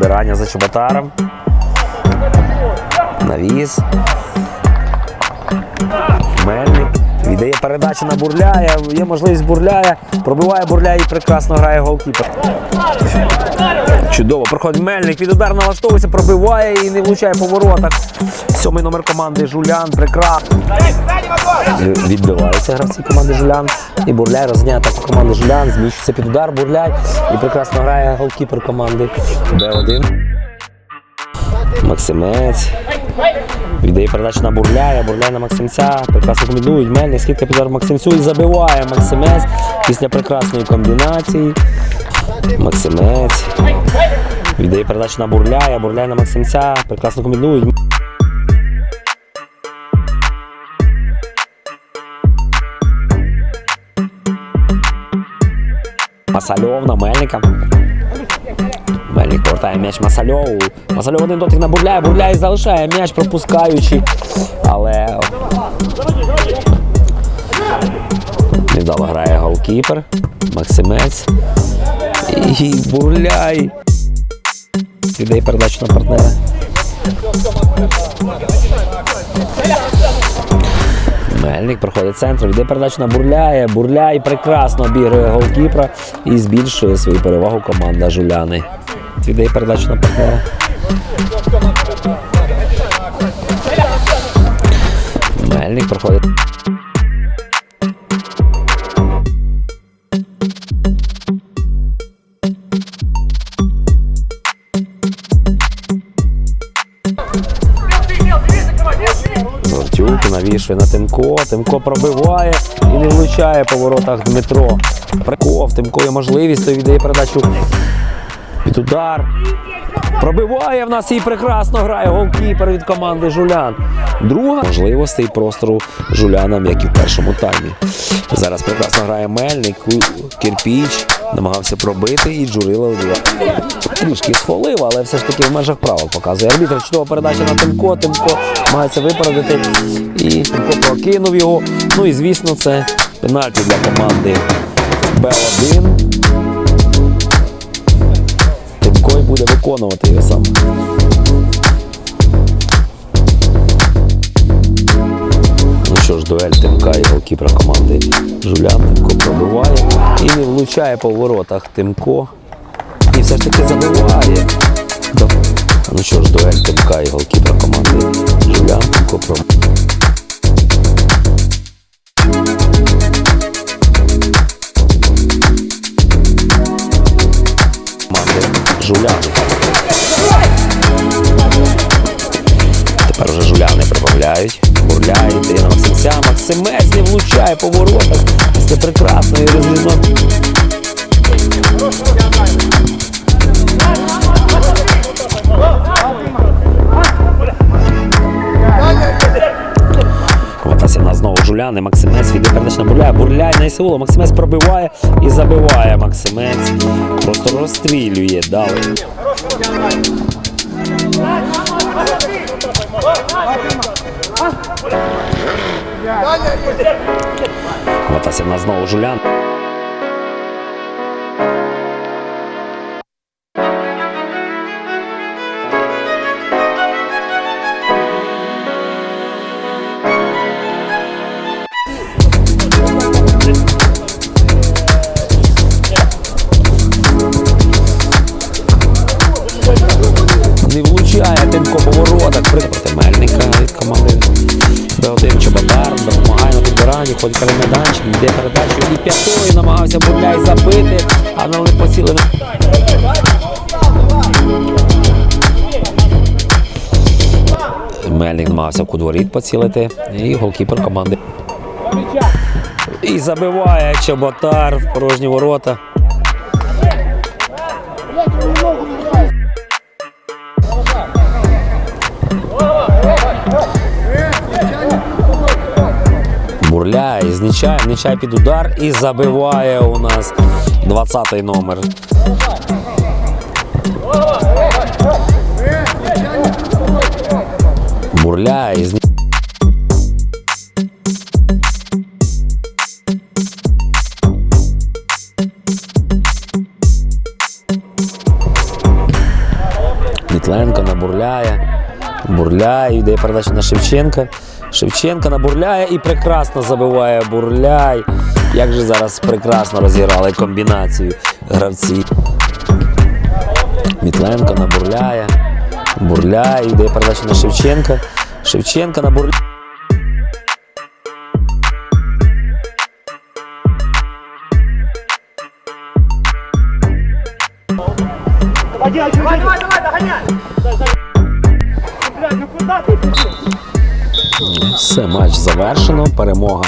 Підбирання за Чоботаром. Навіс. Мельник. Віддає передачу на бурляя. Є можливість бурляя. Пробиває бурляя і прекрасно грає голкіпер. Чудово. Проходить Мельник. Від удар налаштовується, пробиває і не влучає по воротах. Сьомий номер команди Жулян. Прекрасно. Відбиваються гравці команди Жулян. І Бурляй розганяє атаку команди Жулян. Зміщується під удар Бурляй. І прекрасно грає голкіпер команди Б1. Максимець. Віддає передачу на Бурляя, Бурляй на Максимця. Прекрасно комбінують. Мельник скидка під удар Максимцю і забиває Максимець після прекрасної комбінації. Максимець. Віддає передачу на Бурляя, Бурляй на Максимця. Прекрасно комбінують. Масальов на Мельника. Мельник повертає м'яч Масальову. Масальов один дотик на Бурляя. Бурляй залишає м'яч, пропускаючи. Але невдало грає голкіпер. Максимець. І Бурляй. Віддає передачу на партнера. Мельник проходить центр, йде передачу на Бурляє. Бурляй прекрасно обігрує голкіпера і збільшує свою перевагу команда Жуляни. Віддає передачу на партнера. Мельник проходить. Гортюк навішує на Тимко. Тимко пробиває і не влучає по воротах Дмитро. Приков, Тимко є можливість, то віддає передачу під удар. Пробиває в нас і прекрасно грає голкіпер від команди Жулян. Друга можливостей простору Жулянам, як і в першому таймі. Зараз прекрасно грає Мельник, Кирпіч намагався пробити і Джурило трішки схвалив, але все ж таки в межах правил показує. Арбітр чудова передача на Тимко. Тимко намагається випередити. І Тимко прокинув його. Ну і звісно, це пенальті для команди Б1. Тимко й буде виконувати його сам. Дуель Тимка і голкіпера команди Жулян. Пробиває і не влучає по воротах Тимко. І все ж таки забиває. Ну що ж, дуель Тимка і голкіпера команди Жулян. Тимко пробиває. Жуляни. Тепер вже жуляни прибавляють. Бурляє, Ірина Максимця. Максимець не влучає по воротах. Це прекрасний розрізно. Хватався на знову жуляни. Максимець віде передач на бурляє. На Ісаулу. Максимець пробиває і забиває. Максимець. Просто розстрілює. Дали. Хватався на знову жулян. Влучає Тимко по воротах. Мельника від команди Б1 Чоботар допомагає на підбиранні, ходить на майданчик, йде передачу і п'ятою намагався Бурляй забити, але не поцілили. Мельник намагався в кудворіт поцілити. І голкіпер команди. І забиває Чоботар в порожні ворота. Бурляє, знічає, нічає під удар і забиває у нас 20-й номер. Бурляє, зні... Мітленко набурляє. Бурляй, йде передача на Шевченка. Шевченка набурляє і прекрасно забиває Бурляй. Як же зараз прекрасно розіграли комбінацію гравці. Мітленко набурляє. Бурляй, йде передача на Шевченка. Шевченка набурляє. Давай, давай, давай, догоняй! Блядь, ну куда ты? Все, матч завершено. Перемога